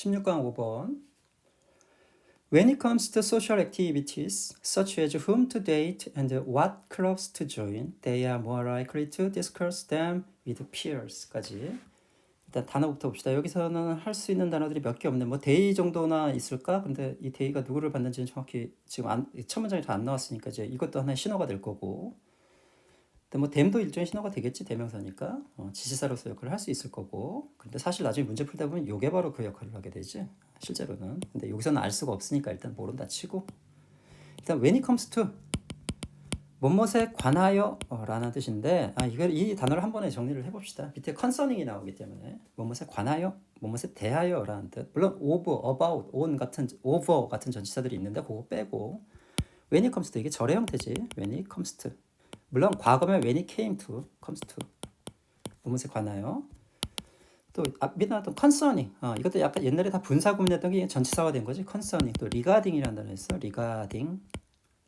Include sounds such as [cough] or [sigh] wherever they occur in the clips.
16강 5번. When it comes to social activities, such as whom to date and what clubs to join, they are more likely to discuss them with peers까지. 일단 단어부터 봅시다. 여기서는 할 수 있는 단어들이 몇 개 없네. 뭐 데이 정도나 있을까? 근데 이 데이가 누구를 받는지는 정확히 지금 안, 첫 문장이 다 안 나왔으니까 이제 이것도 하나의 신호가 될 거고. 뭐 댐도 일종의 신호가 되겠지 대명사니까 어, 지시사로서 역할을 할 수 있을 거고. 근데 사실 나중에 문제 풀다 보면 요게 바로 그 역할을 하게 되지. 실제로는. 근데 여기서는 알 수가 없으니까 일단 모른다 치고. 일단 when it comes to 뭐뭇에 관하여 어, 라는 뜻인데 아 이걸 이 단어를 한 번에 정리를 해봅시다. 밑에 concerning이 나오기 때문에 뭐뭇에 관하여, 뭐뭇에 대하여 라는 뜻. 물론 of, about, on 같은 over 같은 전치사들이 있는데 그거 빼고 when it comes to 이게 절의 형태지. when it comes to. 물론 과거면 when it came to, comes to. 뭐뭇에 관하여. 또 앞에 나왔던 concerning. 어, 이것도 약간 옛날에 다 분사 구문이었던 게 전치사가 된 거지. concerning. 또 regarding이라는 단어 있어. regarding.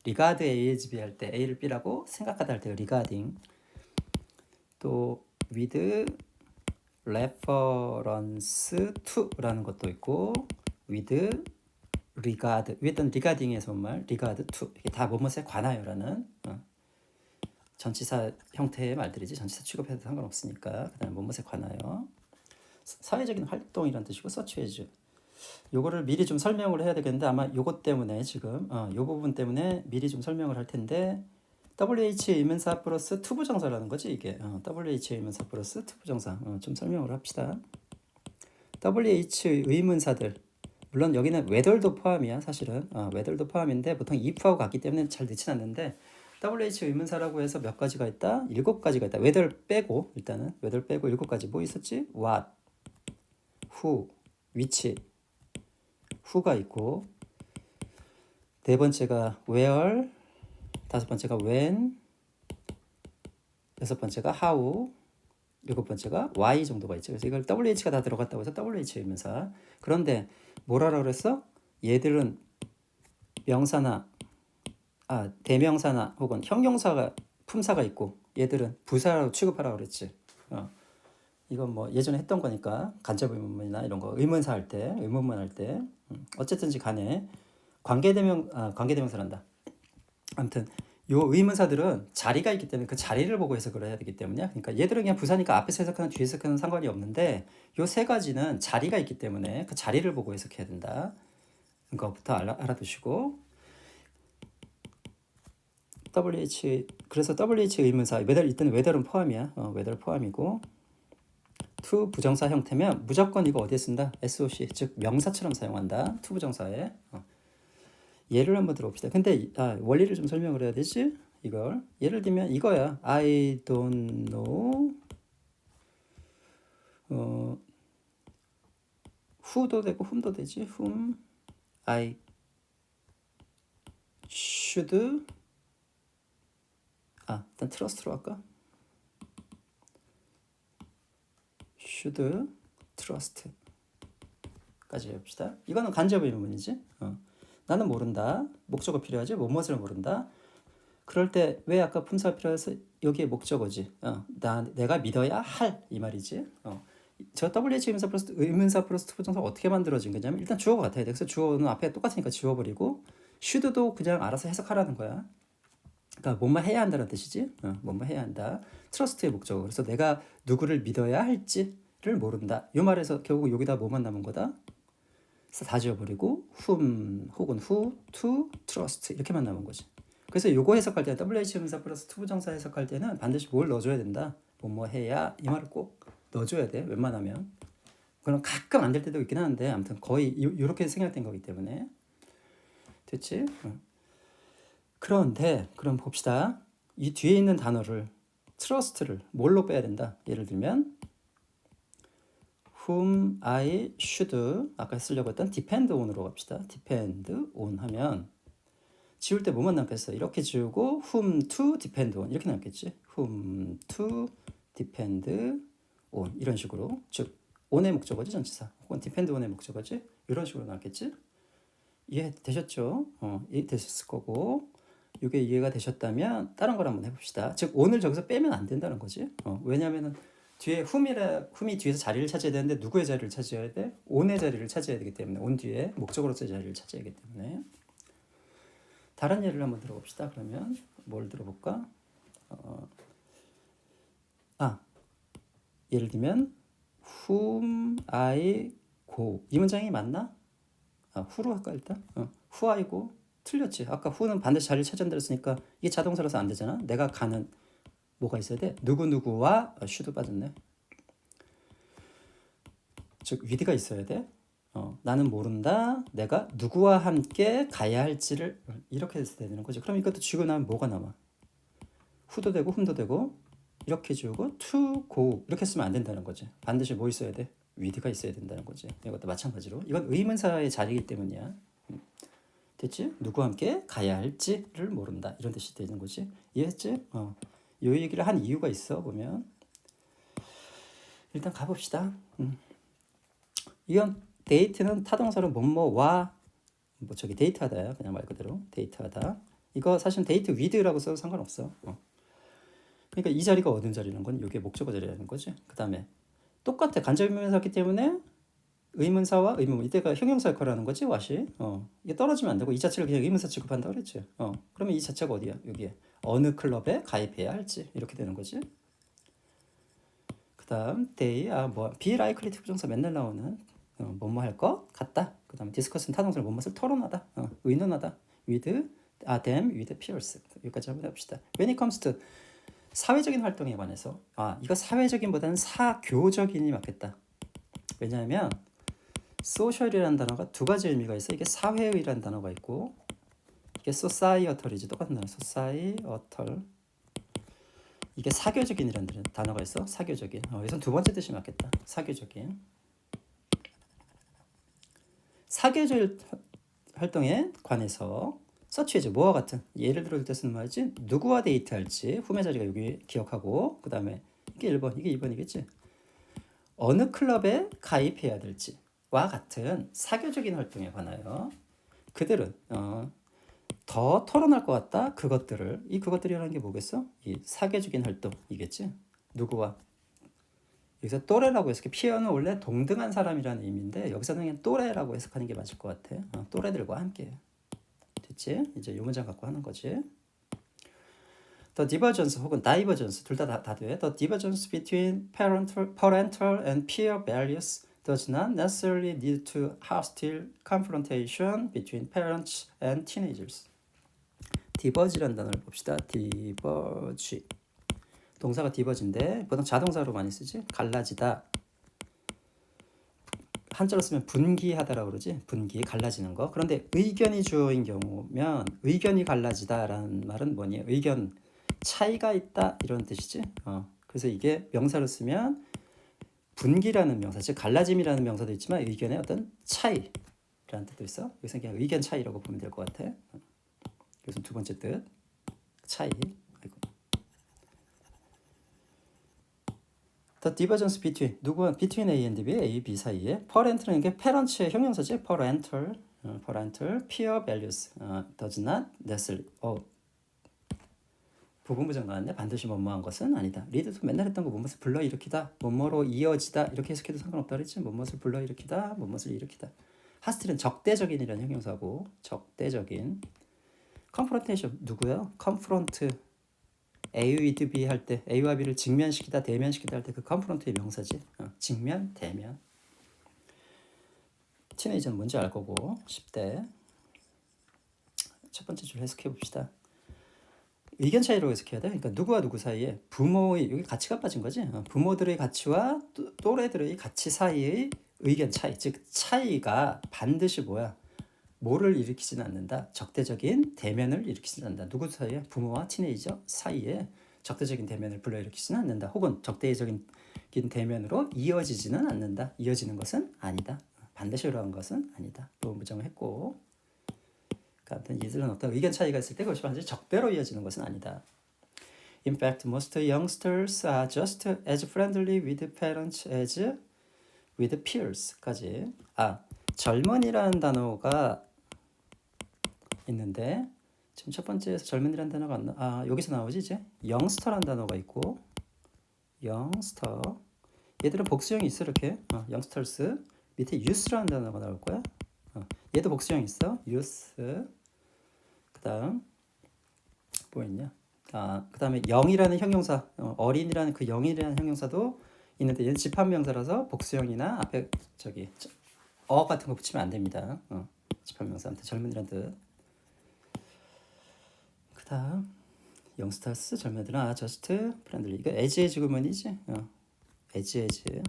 리가드 ASB 할때 A를 B라고 생각하다 할 때 regarding 또 with reference to라는 것도 있고 with regard with는 regarding에서 온말 regard to 이게 다 뭐뭇에 관하여라는 어. 전치사 형태의 말들이지. 전치사 취급해도 상관없으니까 그 다음에 뭐뭇에 관하여 사회적인 활동이란 뜻이고 as 요거를 미리 좀 설명을 해야 되겠는데 아마 요것 때문에 지금 어, 요 부분 때문에 미리 좀 설명을 할 텐데 WH 의문사 플러스 투부정사라는 거지 이게. 어, WH 의문사 플러스 투부정사. 어, 좀 설명을 합시다. WH 의문사들. 물론 여기는 whether도 포함이야 사실은. 어, whether도 포함인데 보통 if하고 같기 때문에 잘 넣진 않는데 WH 의문사라고 해서 몇 가지가 있다? 일곱 가지가 있다. whether 빼고 일단은 whether 빼고 일곱 가지 뭐 있었지? what, who, which, who가 있고 네 번째가 where 다섯 번째가 when 여섯 번째가 how 일곱 번째가 why 정도가 있죠. 그래서 이걸 WH가 다 들어갔다고 해서 WH 의문사. 그런데 뭐라고 그랬어? 얘들은 명사나 아 대명사나 혹은 형용사가 품사가 있고 얘들은 부사라고 취급하라고 그랬지. 어. 이건 뭐 예전에 했던 거니까 간접 의문문이나 이런 거 의문사 할 때, 의문문 할 때, 음, 어쨌든지 간에 관계대명 아 관계대명사란다. 아무튼 요 의문사들은 자리가 있기 때문에 그 자리를 보고 해석을 해야 되기 때문에 그러니까 얘들은 그냥 부사니까 앞에서 해석하는 뒤에서 해석하는 상관이 없는데 요 세 가지는 자리가 있기 때문에 그 자리를 보고 해석해야 된다. 그거부터 알아, 알아두시고 WH 그래서 WH 의문사 외달 일단 외달은 포함이야. 어, 외달 포함이고 to 부정사 형태면 무조건 이거 어디에 쓴다? SOC 즉 명사처럼 사용한다. to 부정사에 어. 예를 한번 들어봅시다. 근데 아, 원리를 좀 설명을 해야 되지? 이걸 예를 들면 이거야. I don't know 어, who도 되고 whom도 되지. whom I should 아 일단 trust로 할까? should trust 까지 해봅시다. 이거는 간접 의문이지. 어. 나는 모른다. 목적어 필요하지. 무엇을 모른다. 그럴 때 왜 아까 품사가 필요해서 여기에 목적어지. 어. 나 내가 믿어야 할 이 말이지. 어. 저 WH 의문사 플러스 의문사 플러스 투부정사 어떻게 만들어진 거냐면 일단 주어가 같아야 돼. 그래서 주어는 앞에 똑같으니까 지워버리고 should도 그냥 알아서 해석하라는 거야. 그러니까 뭐만 해야 한다는 뜻이지. 어, 뭐만 해야 한다. 트러스트의 목적어. 그래서 내가 누구를 믿어야 할지를 모른다. 이 말에서 결국 여기다 뭐만 남은 거다. 다 지워버리고 whom 혹은 who, to, trust 이렇게만 남은 거지. 그래서 요거 해석할 때 WH 의문사 플러스 투부정사 해석할 때는 반드시 뭘 넣어줘야 된다. 뭐뭐 해야 이 말을 꼭 넣어줘야 돼. 웬만하면. 그럼 가끔 안 될 때도 있긴 하는데 아무튼 거의 이렇게 생각된 거기 때문에 됐지? 응. 그런데 그럼 봅시다. 이 뒤에 있는 단어를 trust를 뭘로 빼야 된다. 예를 들면 whom I should 아까 쓰려고 했던 depend on으로 갑시다. depend on 하면 지울 때 뭐만 남겠어? 이렇게 지우고 whom to depend on 이렇게 남겠지. whom to depend on 이런 식으로 즉 on의 목적어지 전치사 혹은 depend on의 목적어지 이런 식으로 나왔겠지. 이해 되셨죠? 어, 이해 되셨을 거고 이게 이해가 되셨다면 다른 걸 한번 해봅시다. 즉 오늘 저기서 빼면 안 된다는 거지. 어, 왜냐하면은 뒤에 whom이라 whom이 뒤에서 자리를 차지해야 되는데 누구의 자리를 차지해야 돼? on의 자리를 차지해야 되기 때문에 on 뒤에 목적으로서의 자리를 차지해야 하기 때문에 다른 예를 한번 들어봅시다. 그러면 뭘 들어볼까? 어, 아 예를 들면 whom I go 이 문장이 맞나? 아 who로 할까 일단? 어, who I go 틀렸지. 아까 who는 반드시 자리를 차지한다 했으니까 이게 자동사라서 안 되잖아. 내가 가는 뭐가 있어야 돼? 누구 누구와 어, should 빠졌네. 즉 위드가 있어야 돼. 어, 나는 모른다. 내가 누구와 함께 가야 할지를 이렇게 해서 되는 거죠. 그럼 이것도 쥐고 나면 뭐가 남아? 후도 되고 흠도 되고 이렇게 지우고 to go 이렇게 쓰면 안 된다는 거지. 반드시 뭐 있어야 돼? 위드가 있어야 된다는 거지. 이것도 마찬가지로 이건 의문사의 자리이기 때문이야. 음. 됐지? 누구와 함께 가야 할지를 모른다 이런 뜻이 되는 거지. 이해했지? 어. 이 얘기를 한 이유가 있어 보면 일단 가봅시다. 음. 이건 데이트는 타동사로 뭐뭐와 뭐 저기 데이트하다야 그냥 말 그대로 데이트하다. 이거 사실 데이트 위드라고 써도 상관없어. 어. 그러니까 이 자리가 어느 자리는 건 이게 목적어 자리라는 거지. 그 다음에 똑같아 간접의문사기 때문에 의문사와 의문문 이때가 형용사 역할을 는 거지 와시. 어 이게 떨어지면 안 되고 이 자체를 그냥 의문사 취급한다 그랬지. 어 그러면 이 자체가 어디야 여기에 어느 클럽에 가입해야 할지 이렇게 되는 거지. 그 다음 they 아뭐 be likely to 부정사 맨날 나오는 어, 뭐뭐 할 것 같다. 그 다음에 discuss는 타동사를 뭐뭐을 토론하다. 어, 의논하다. with 아 them with peers 여기까지 한번 해봅시다. When it comes to 사회적인 활동에 관해서 아 이거 사회적인 보다는 사교적인이 맞겠다. 왜냐하면 소셜이라는 단어가 두 가지 의미가 있어. 이게 사회의라는 단어가 있고 이게 societal이지 똑같은 단어. societal 이게 사교적인이라는 단어가 있어. 사교적인. 어, 여기서 두 번째 뜻이 맞겠다. 사교적인. 사교적 활동에 관해서 서치해줘 뭐와 같은 예를 들어 때 쓰는 말이지 누구와 데이트할지 후매 자리가 여기 기억하고 그 다음에 이게 1번 이게 2번이겠지 어느 클럽에 가입해야 될지 와 같은 사교적인 활동에 관하여 그들은 어, 더 토론할 것 같다. 그것들을. 이 그것들이라는 게 뭐겠어? 이 사교적인 활동이겠지. 누구와? 여기서 또래라고 해서 피어는 원래 동등한 사람이라는 의미인데 여기서는 그냥 또래라고 해석하는 게 맞을 것 같아. 어, 또래들과 함께. 됐지? 이제 이 문장 갖고 하는 거지. The divergence 혹은 divergence 둘 다 다 돼. The divergence between parental, parental and peer values does not necessarily lead to hostile confrontation between parents and teenagers. diverge라는 단어를 봅시다. diverge. 동사가 diverge인데 보통 자동사로 많이 쓰지. 갈라지다. 한자로 쓰면 분기하다라고 그러지 분기 갈라지는 거 그런데 의견이 주어인 경우면 의견이 갈라지다라는 말은 뭐니 의견 차이가 있다 이런 뜻이지 어. 그래서 이게 명사로 쓰면 분기라는 명사 즉 갈라짐이라는 명사도 있지만 의견의 어떤 차이라는 뜻도 있어 여기서 그냥 의견 차이라고 보면 될 것 같아 어. 여기서 두 번째 뜻 차이 The divergence between 누구와 between A and B, A, B 사이에 parent는 이게 parent의 형용사지 parental, 어, parental peer values 어, does not necessarily 어, 부분부정 나왔네 반드시 뭐뭐한 것은 아니다. 리드도 맨날 했던 거 뭐뭇을 불러일으키다, 뭐뭐로 이어지다 이렇게 해석해도 상관없다 그랬지. 뭐뭇을 불러일으키다, 뭐뭇을 일으키다. 하스틸은 적대적인이라는 형용사고 적대적인 confrontation 누구야? confront A with B 할 때 A와 B를 직면시키다 대면시키다 할 때 그 컨프런트의 명사지 어, 직면 대면 티네이저는 뭔지 알 거고 10대 첫 번째 줄 해석해 봅시다 의견 차이로 해석해야 돼 그러니까 누구와 누구 사이에 부모의 여기 가치가 빠진 거지 어, 부모들의 가치와 또래들의 가치 사이의 의견 차이 즉 차이가 반드시 뭐야 뭐를 일으키지는 않는다. 적대적인 대면을 일으키지는 않는다. 누구 사이에? 부모와 티네이저 사이에 적대적인 대면을 불러일으키지는 않는다. 혹은 적대적인 대면으로 이어지지는 않는다. 이어지는 것은 아니다. 반드시 그러한 것은 아니다. 또 무정을 했고 아무튼 이들은 어떤 의견 차이가 있을 때 그것이 반드시 적대로 이어지는 것은 아니다. In fact, most youngsters are just as friendly with parents as with peers까지. 아, 젊은이라는 단어가 있는데 지금 첫 번째에서 젊은이라는 단어가 안 나. 아 여기서 나오지 이제 영스터라는 단어가 있고 영스터 얘들은 복수형이 있어 이렇게. 어, youngsters 밑에 youth라는 단어가 나올 거야. 어, 얘도 복수형 있어. youth. 그다음 뭐 있냐? 아, 그 다음에 영이라는 형용사, 어, 어린이라는 그 영이라는 형용사도 있는데 얘는 집합명사라서 복수형이나 앞에 저기 어 같은 거 붙이면 안 됩니다. 어, 집합명사한테 젊은이란 뜻. 그 다음 영스타스 젊은이들은 아 저스트 프렌들리 이거 에지에즈 구문이지. 어, 에지에즈.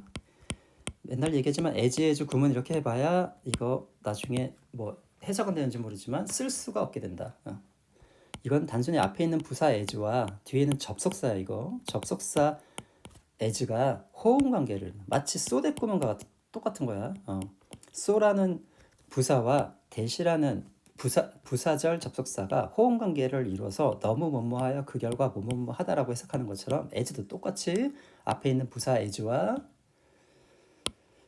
맨날 얘기하지만 에지에즈 구문 이렇게 해봐야 이거 나중에 뭐 해석은 되는지 모르지만 쓸 수가 없게 된다. 어. 이건 단순히 앞에 있는 부사 에즈와 뒤에 있는 접속사야 이거. 접속사 에즈가 호응 관계를 마치 소대 구문과 똑같은 거야. 어. 소라는 부사와 대시라는 부사 부사절 접속사가 호응 관계를 이루어서 너무 뭐뭐하여 그 결과 뭐뭐하다라고 해석하는 것처럼 에즈도 똑같이 앞에 있는 부사 에즈와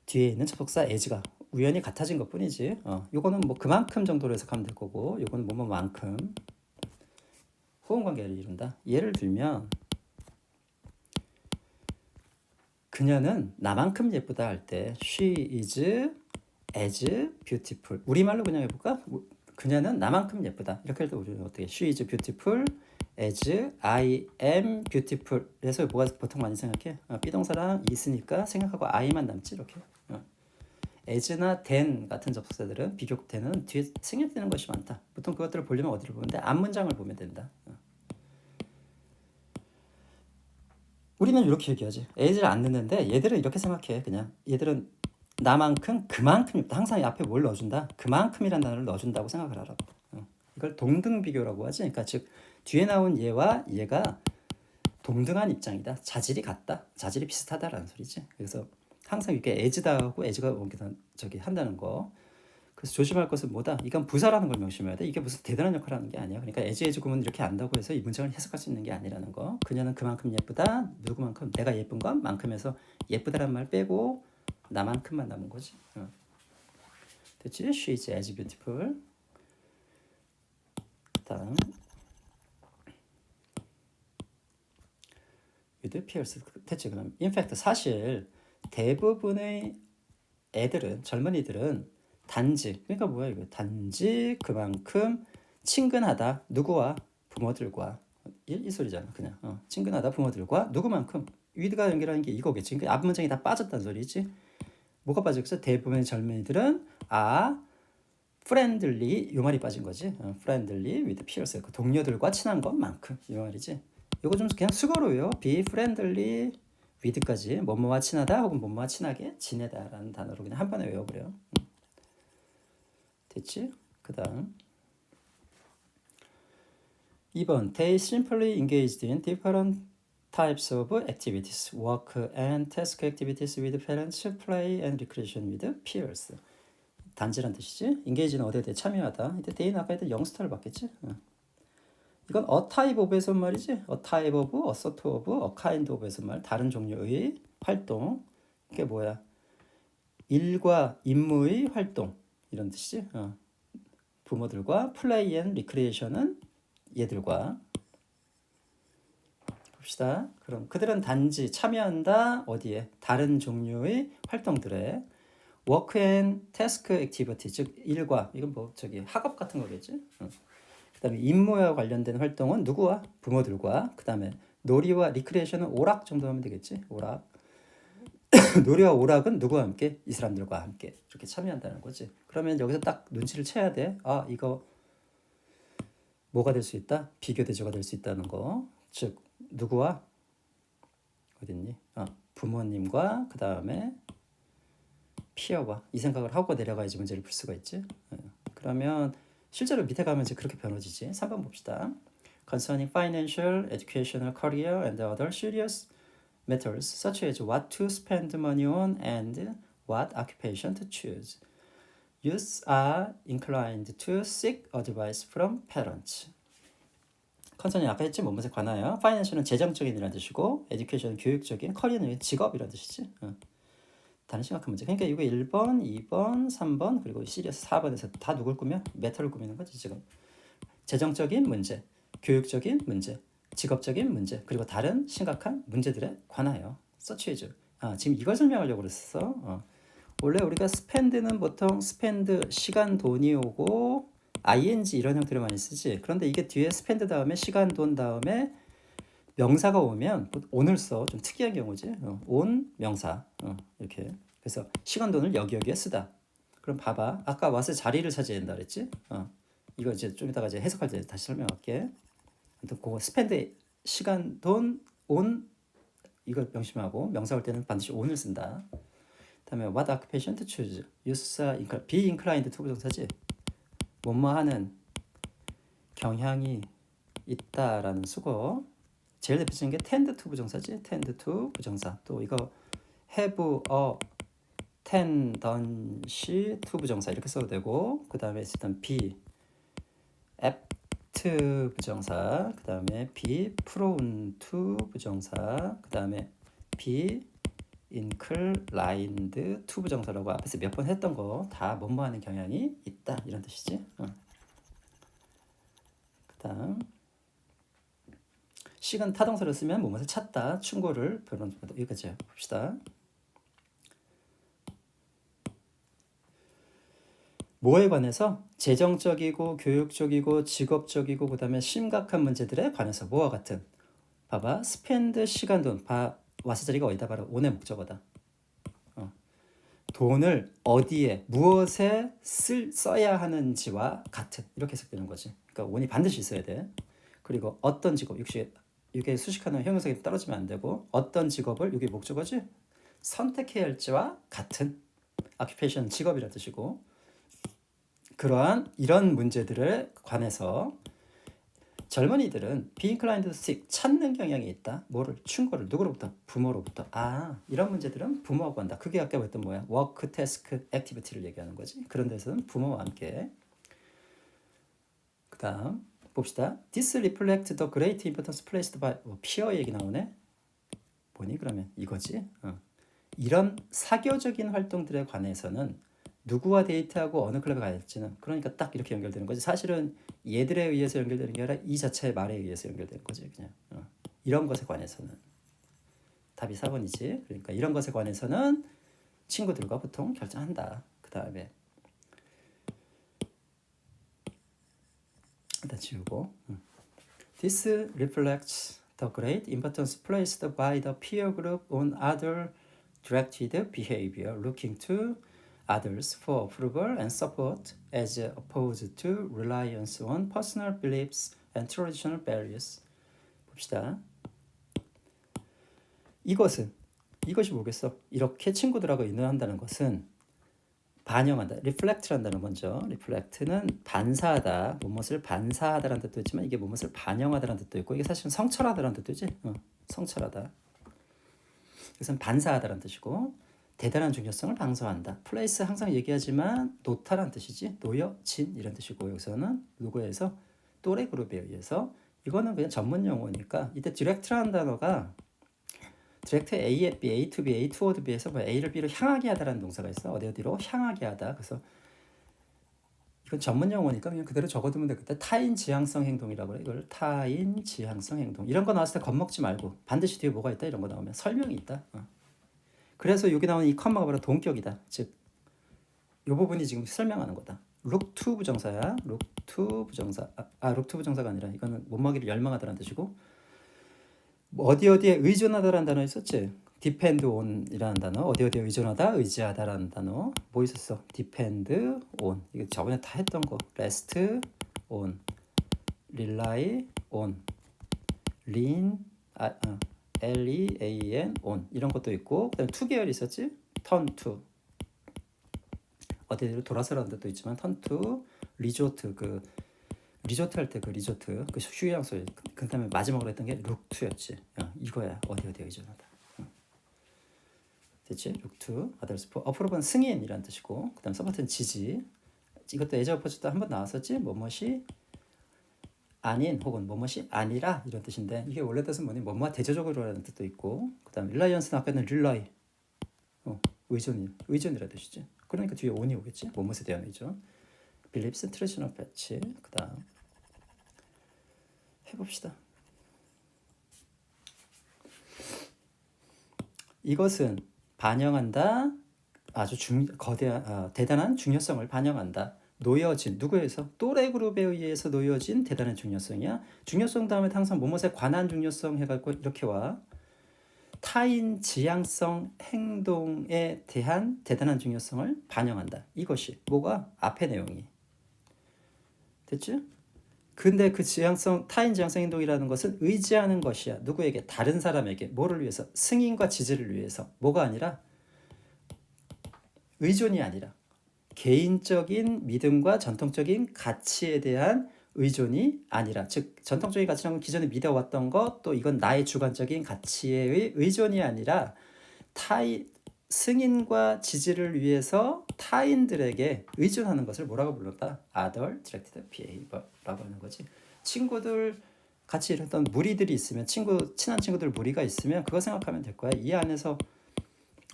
뒤에 있는 접속사 에즈가 우연히 같아진 것 뿐이지. 어, 요거는 뭐 그만큼 정도로 해석하면 될 거고, 요거는 뭐뭐만큼 호응 관계를 이룬다. 예를 들면 그녀는 나만큼 예쁘다 할 때 she is as beautiful. 우리말로 그냥 해볼까? 그녀는 나만큼 예쁘다. 이렇게 할 때 우리는 어떻게? She is beautiful as I am beautiful. 그래서 뭐가 보통 많이 생각해? 어, 비동사랑 있으니까 생각하고 I만 남지 이렇게. 어. as나 than 같은 접속사들은 비교적 then은 뒤에 생략되는 것이 많다. 보통 그것들을 보려면 어디를 보는데 앞 문장을 보면 된다. 어. 우리는 이렇게 얘기하지. as를 안 넣는데 얘들은 이렇게 생각해. 그냥 얘들은 나만큼 그만큼 항상 앞에 뭘 넣어준다. 그만큼이란 단어를 넣어준다고 생각을 하라고. 어. 이걸 동등 비교라고 하지. 그러니까 즉 뒤에 나온 얘와 얘가 동등한 입장이다. 자질이 같다. 자질이 비슷하다라는 소리지. 그래서 항상 이렇게 에즈다하고 에즈가 옮기다 저기 한다는 거. 그래서 조심할 것은 뭐다? 이건 부사라는 걸 명심해야 돼. 이게 무슨 대단한 역할을 하는 게 아니야. 그러니까 에즈 에즈 구문 이렇게 안다고 해서 이 문장을 해석할 수 있는 게 아니라는 거. 그녀는 그만큼 예쁘다. 누구만큼 내가 예쁜 건 만큼에서 예쁘다란 말 빼고 나만큼만 남은 거지. 어. 됐지? She is as beautiful. 다음 with peers. 됐지? 그럼 in fact 사실 대부분의 애들은 젊은이들은 단지 그러니까 뭐야 이거? 단지 그만큼 친근하다 누구와? 부모들과. 이, 이 소리잖아 그냥. 어, 친근하다 부모들과 누구만큼? 위드가 연결하는 게 이거겠지. 그러니까 앞 문장이 다 빠졌다는 소리지. 뭐가 빠졌어? 대부분의 젊은이들은 아 프렌들리 요 말이 빠진 거지. 어, 프렌들리 with peers. 그 동료들과 친한 것만큼. 이 말이지. 이거 좀 그냥 수거로 be friendly with까지 뭐뭐와 친하다 혹은 뭐뭐와 친하게 지내다라는 단어로 그냥 한 번에 외워버려 음. 됐지? 그 다음 2번 They simply engaged in different types of activities work and task activities with parents play and recreation with peers 단지란 뜻이지 engage는 어디에 대해 참여하다 이때 데이는 아까 했던 영스타를 받겠지 어. 이건 a type of에서 말이지 a type of, a sort of, a kind of에서 말 다른 종류의 활동 이게 뭐야 일과 임무의 활동 이런 뜻이지. 어. 부모들과 플레이 앤 리크리에이션은 얘들과 봅시다. 그럼 그들은 단지 참여한다 어디에 다른 종류의 활동들에 워크 앤 태스크 액티비티 즉 일과 이건 뭐 저기 학업 같은 거겠지. 어. 그다음에 임무와 관련된 활동은 누구와 부모들과 그다음에 놀이와 리크리에이션은 오락 정도 하면 되겠지. 오락 [coughs] 노래와 오락은 누구와 함께? 이 사람들과 함께 이렇게 참여한다는 거지. 그러면 여기서 딱 눈치를 채야 돼. 아 이거 뭐가 될 수 있다? 비교 대조가 될 수 있다는 거. 즉 누구와 어딨니? 아 부모님과 그 다음에 피어와 이 생각을 하고 내려가야지 문제를 풀 수가 있지. 어. 그러면 실제로 밑에 가면 이제 그렇게 변화지지. 3번 봅시다. Concerning financial, educational, career, and other serious matters such as what to spend money on and what occupation to choose. Youths are inclined to seek advice from parents. 컨선이 아까 했지 뭐뭐에 관하여 파이낸셜은 재정적인 이라는 뜻이고 에듀케이션은 교육적인 커리어는 직업이라는 뜻이지 어. 다른 심각한 문제 그러니까 이거 1번, 2번, 3번 그리고 시리어스 4번에서 다 누굴 꾸며? 메타를 꾸미는 거지 지금 재정적인 문제, 교육적인 문제 직업적인 문제 그리고 다른 심각한 문제들에 관하여 as 아 지금 이걸 설명하려고 그랬어. 어. 원래 우리가 spend는 보통 spend 시간 돈이 오고 ing 이런 형태로 많이 쓰지. 그런데 이게 뒤에 spend 다음에 시간 돈 다음에 명사가 오면 오늘 써. 좀 특이한 경우지. 어, 온 명사. 어, 이렇게. 그래서 시간 돈을 여기 여기에 쓰다. 그럼 봐봐. 아까 와서 자리를 차지한다 그랬지? 어. 이거 이제 좀 이따가 이제 해석할 때 다시 설명할게. 아무튼 그거 스펜드 시간 돈 온 이걸 명심하고 명사 올 때는 반드시 온을 쓴다. 다음에 what occupation to choose. 유사 be inclined to 부정사지. 뭐뭐 하는 경향이 있다라는 수고. 제일 대표적인 게 tend to 부정사지. tend to 부정사. 또 이거 have a tendency to 부정사 이렇게 써도 되고 그 다음에 일단 be apt 부정사 그 다음에 be prone to 부정사 그 다음에 be inclined to 부정사라고 앞에서 몇 번 했던 거 다 뭐뭐 하는 경향이 있다 이런 뜻이지. 어. 그다음 시간 타동사를 쓰면 뭐뭐를 찾다. 충고를 표현 여기까지 봅시다. 뭐에 관해서? 재정적이고 교육적이고 직업적이고 그다음에 심각한 문제들에 관해서 뭐와 같은? 봐봐. 스펜드 시간 돈봐. 와서 자리가 어디다? 바로 온의 목적어다. 어. 돈을 어디에 무엇에 쓸 써야 하는지와 같은. 이렇게 해석되는 거지. 그러니까 온이 반드시 있어야 돼. 그리고 어떤 직업? 역시 이게 수식하는 형용사기 떨어지면 안 되고 어떤 직업을 이게 목적어지 선택해야 할지와 같은 occupation 직업이라 뜻이고 그러한 이런 문제들에 관해서 젊은이들은 be inclined to seek 찾는 경향이 있다. 뭐를 충고를 누구로부터 부모로부터. 아 이런 문제들은 부모하고 한다. 그게 아까 했던 뭐야 work, task, activity를 얘기하는 거지. 그런 데서는 부모와 함께. 그다음 봅시다. This reflect the great importance placed by 어, peer 얘기 나오네. 뭐니 그러면 이거지. 어. 이런 사교적인 활동들에 관해서는 누구와 데이트하고 어느 클럽에 가야할지는 그러니까 딱 이렇게 연결되는 거지. 사실은 얘들에 의해서 연결되는 게 아니라 이 자체의 말에 의해서 연결되는 거지. 그냥 어. 이런 것에 관해서는 답이 4번이지. 그러니까 이런 것에 관해서는 친구들과 보통 결정한다. 그 다음에 일단 지우고 음. This reflects the great importance placed by the peer group on other directed behavior looking to others for approval and support as opposed to reliance on personal beliefs and traditional values. 봅시다. 이것은 이것이 뭐겠어? 이렇게 친구들하고 인연한다는 것은 반영한다. reflect란다는 먼저 reflect는 반사하다, 무엇을 반사하다라는 뜻도 있지만 이게 무엇을 반영하다라는 뜻도 있고 이게 사실은 성찰하다라는 뜻도 있지. 어, 성찰하다. 그래서 반사하다라는 뜻이고 대단한 중요성을 방소한다. 플레이스 항상 얘기하지만 노타란 뜻이지 노여진 이런 뜻이고 여기서는 누구에서 또래 그룹에 의해서 이거는 그냥 전문 용어니까 이때 디렉트라는 단어가 디렉트 A에 B, A to B, A toward B에서 뭐 A를 B로 향하게 하다라는 동사가 있어 어디 어디로 향하게 하다. 그래서 이건 전문 용어니까 그냥 그대로 적어두면 돼. 그때 타인 지향성 행동이라고 그래. 이걸 타인 지향성 행동. 이런 거 나왔을 때 겁먹지 말고 반드시 뒤에 뭐가 있다 이런 거 나오면 설명이 있다. 어. 그래서 여기 나오는 이 컴마가 바로 동격이다. 즉, 이 부분이 지금 설명하는 거다. look 부정사야. look 부정사. 아, 아 to 부정사가 아니라 이거는 못먹이를 열망하다라는 뜻이고 뭐 어디 어디에 의존하다라는 단어 있었지? depend on이라는 단어. 어디 어디에 의존하다, 의지하다라는 단어. 뭐 있었어? depend on. 이거 저번에 다 했던 거. rest on, rely on, lean 아, 아. L E A N on 이런 것도 있고 그다음에 to 계열 있었지? turn to 어디로 돌아서라는 뜻도 있지만 turn to resort 그 리조트 할 때 그 리조트 그 휴양소 그 다음에 마지막으로 했던 게 to였지. 어, 이거야. 어디 어디 의존하다. 어. 됐지? others for approve는 승인이란 뜻이고 그 다음 서버트는 지지. 이것도 예전 포즈도 한번 나왔었지? 뭐뭇이 아닌 혹은 뭐뭇이 아니라 이런 뜻인데 이게 원래 뜻은 뭐니? 뭐뭐 대조적으로라는 뜻도 있고 그 다음 릴라이언스는 아까는 릴라이. 어, 의존이 의존이라 뜻이지. 그러니까 뒤에 온이 오겠지? 뭐뭇에 대한 의존 빌립스 트레셔널 패치 그 다음 해봅시다 이것은 반영한다. 아주 중 거대한 아, 대단한 중요성을 반영한다. 놓여진 누구에서 또래 그룹에 의해서 놓여진 대단한 중요성이야. 중요성 다음에 항상 뭐뭐에 관한 중요성 해갖고 이렇게 와. 타인 지향성 행동에 대한 대단한 중요성을 반영한다. 이것이 뭐가 앞의 내용이 됐지? 근데 그 지향성 타인 지향성 행동이라는 것은 의지하는 것이야. 누구에게? 다른 사람에게. 뭐를 위해서? 승인과 지지를 위해서. 뭐가 아니라 의존이 아니라 개인적인 믿음과 전통적인 가치에 대한 의존이 아니라 즉 전통적인 가치라는 건 기존에 믿어왔던 것 또 이건 나의 주관적인 가치의 의존이 아니라 타인 승인과 지지를 위해서 타인들에게 의존하는 것을 뭐라고 불렀다? Other directed behavior라고 하는 거지. 친구들 같이 이랬던 무리들이 있으면 친구 친한 친구들 무리가 있으면 그거 생각하면 될 거야. 이 안에서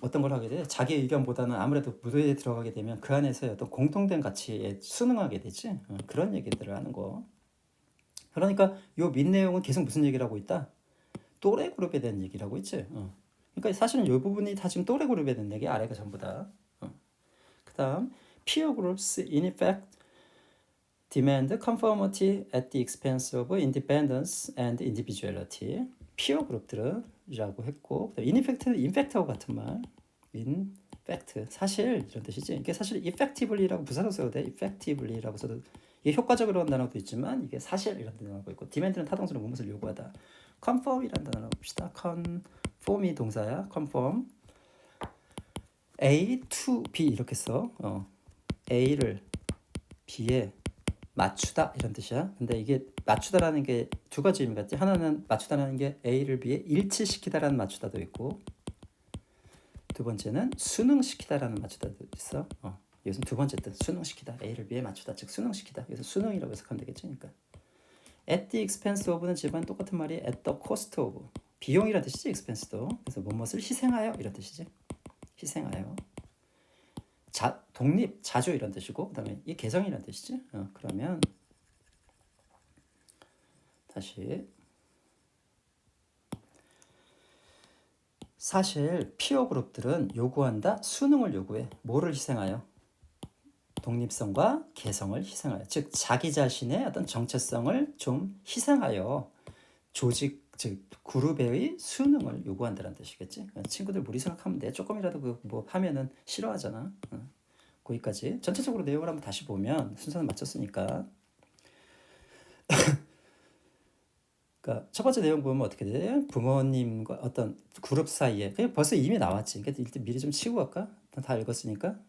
어떤 걸 하게 돼? 자기 의견보다는 아무래도 무대에 들어가게 되면 그 안에서 어떤 공통된 가치에 순응하게 되지. 어, 그런 얘기들을 하는 거. 그러니까 요 밑 내용은 계속 무슨 얘기를 하고 있다? 또래 그룹에 대한 얘기를 하고 있지. 어. 그러니까 사실은 이 부분이 다 지금 또래 그룹에 대한 얘기 아래가 전부 다. 어. 그 다음 peer groups in effect demand conformity at the expense of independence and individuality. peer 그룹들은이라고 했고 in effect는 in fact하고 같은 말. in fact 사실 이런 뜻이지. 이게 사실 effectively라고 부사로 써도 돼. effectively라고 써도 이게 효과적으로 한 단어도 있지만 이게 사실 이런 단어가 있고 demand는 타동사로 무엇을 요구하다. conform이라는 단어를 봅시다. conform이 동사야. conform A to B 이렇게 써. 어. A를 B에 맞추다 이런 뜻이야. 근데 이게 맞추다라는 게 두 가지 의미가 있지. 하나는 맞추다라는 게 A를 B에 일치시키다라는 맞추다도 있고 두 번째는 수능시키다라는 맞추다도 있어. 어. 이것은 두 번째 뜻 수능시키다. A를 B에 맞추다. 즉 수능시키다. 그래서 수능이라고 해석하면 되겠지. 그러니까 at the expense of는 지금 똑같은 말이 at the cost of 비용이란 뜻이지 expense도. 그래서 무엇을 희생하여 이런 뜻이지. 희생하여. 자, 독립, 자주 이런 뜻이고 그다음에 이 개성이란 뜻이지. 어, 그러면 다시 사실 피어 그룹들은 요구한다 수능을 요구해 뭐를 희생하여 독립성과 개성을 희생하여 즉 자기 자신의 어떤 정체성을 좀 희생하여 조직 즉 그룹의 수능을 요구한다는 뜻이겠지 친구들 무리 생각하면 돼 조금이라도 그 뭐 하면은 싫어하잖아 어. 거기까지 전체적으로 내용을 한번 다시 보면 순서는 맞췄으니까 [laughs] 그러니까 첫 번째 내용 보면 어떻게 돼? 부모님과 어떤 그룹 사이에 그냥 벌써 이미 나왔지. 그러니까 일단 미리 좀 치고 갈까? 다 읽었으니까.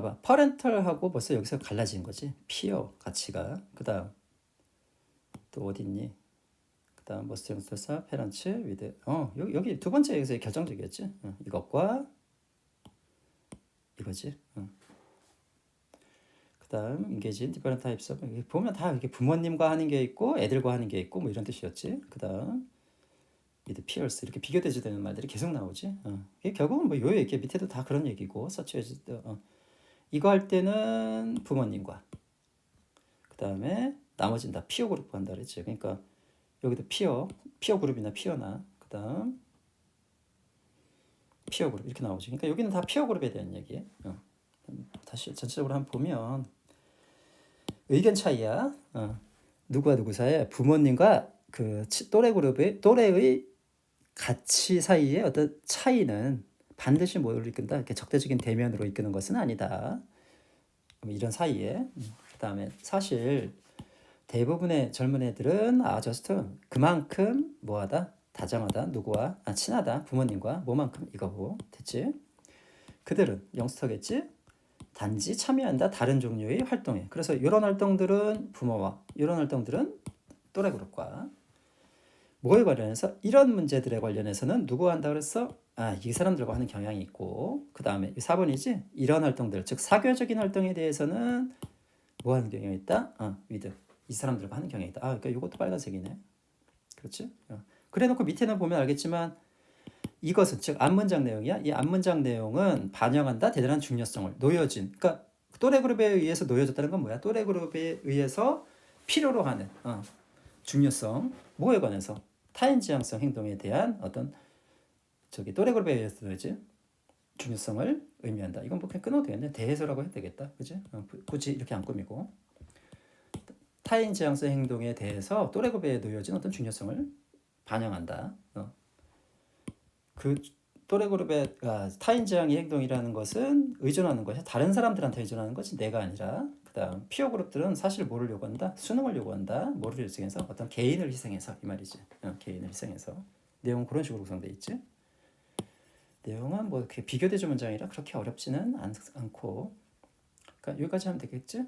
봐봐, parental하고 벌써 여기서 갈라진 거지. 피어 가치가. 그 다음 또 어디 있니? 그 다음 머스트 형사사 페런츠 위드. 어 여기 여기 두 번째 여기서 결정적이었지. 어, 이것과 이거지. 어. 그 다음 engage in different types of 보면 다 이렇게 부모님과 하는 게 있고 애들과 하는 게 있고 뭐 이런 뜻이었지. 그 다음 with peers 이렇게 비교되지 되는 말들이 계속 나오지. 어. 결국은 뭐요 얘기 밑에도 다 그런 얘기고 such as 어. 이거 할 때는 부모님과 그 다음에 나머지는 다 피어 그룹 한다 그랬지. 그러니까 여기도 피어 피어 그룹이나 피어나 그 다음 피어 그룹 이렇게 나오지. 그러니까 여기는 다 피어 그룹에 대한 얘기예요. 어. 다시 전체적으로 한번 보면 의견 차이야. 어. 누구와 누구 사이에 부모님과 그 또래 그룹의 또래의 가치 사이의 어떤 차이는 반드시 뭘 이끈다. 이렇게 적대적인 대면으로 이끄는 것은 아니다. 이런 사이에 그다음에 사실 대부분의 젊은 애들은 아 저스트 그만큼 뭐하다? 다정하다? 누구와? 아, 친하다? 부모님과? 뭐만큼? 이거고. 됐지? 그들은 영스터겠지? 단지 참여한다. 다른 종류의 활동에. 그래서 이런 활동들은 부모와 이런 활동들은 또래 그룹과. 뭐에 관련해서 이런 문제들에 관련해서는 누구 한다 그랬어 아 이 사람들과 하는 경향이 있고 그 다음에 4번이지 이런 활동들 즉 사교적인 활동에 대해서는 뭐 하는 경향이 있다 어 위드 이 사람들과 하는 경향이 있다 아 그러니까 이것도 빨간색이네 그렇지 어. 그래놓고 밑에는 보면 알겠지만 이것은 즉 앞문장 내용이야. 이 앞문장 내용은 반영한다 대단한 중요성을 놓여진. 그러니까 또래 그룹에 의해서 놓여졌다는 건 뭐야? 또래 그룹에 의해서 필요로 하는 어, 중요성 뭐에 관해서 타인 지향성 행동에 대한 어떤 저기 또래 그룹에 의해서지 중요성을 의미한다. 이건 뭐 그냥 끊어도 되겠네. 대해서라고 해도 되겠다. 그지? 어, 부- 굳이 이렇게 안 꾸미고 타인 지향성 행동에 대해서 또래 그룹에 놓여진 어떤 중요성을 반영한다. 어. 그 또래 그룹의 아, 타인 지향의 행동이라는 것은 의존하는 것이 다른 사람들한테 의존하는 것이 내가 아니라 그다음 피어 그룹들은 사실 뭐를 요구한다? 수능을 요구한다. 뭐를 희생해서 어떤 개인을 희생해서 이 말이지. 어, 개인을 희생해서 내용 은 그런 식으로 구성돼 있지. 내용은 뭐 비교대조 문장이라 그렇게 어렵지는 않, 않고 그러니까 여기까지 하면 되겠지?